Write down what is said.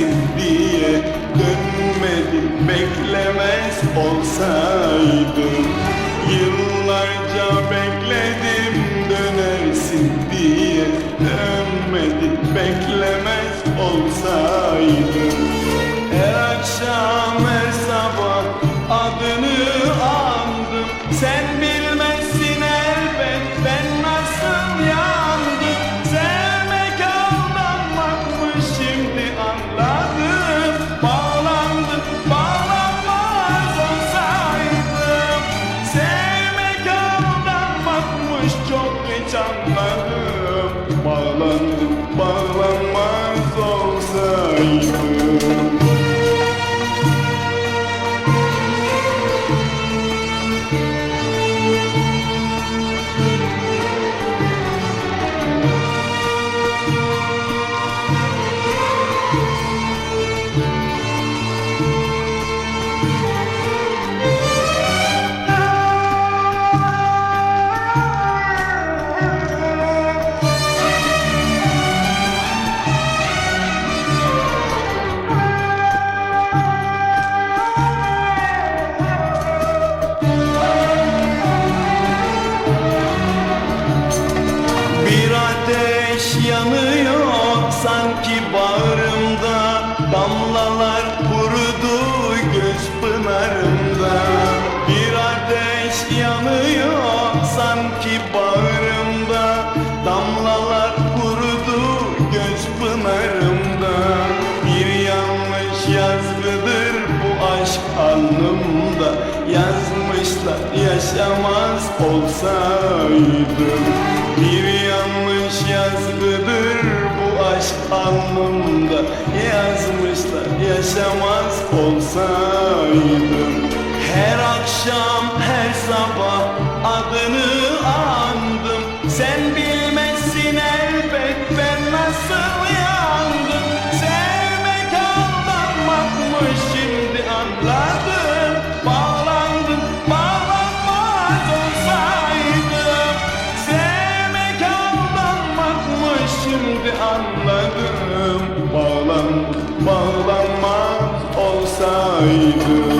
dönersin diye Dönmedin beklemez olsaydım Yıllarca bekledim dönersin diye Dönmedin beklemez olsaydım geç anladım sanki bağrımda Damlalar kurudu göz pınarımda Bir ateş yanıyor sanki bağrımda Damlalar kurudu göz pınarımda Bir yanlış yazgıdır bu aşk alnımda. Yazmışlar yaşamaz olsaydım. Bir alnımda Yazmışlar yaşamaz olsaydım. Her akşam her sabah adını andım. Sen bilmezsin olsaydı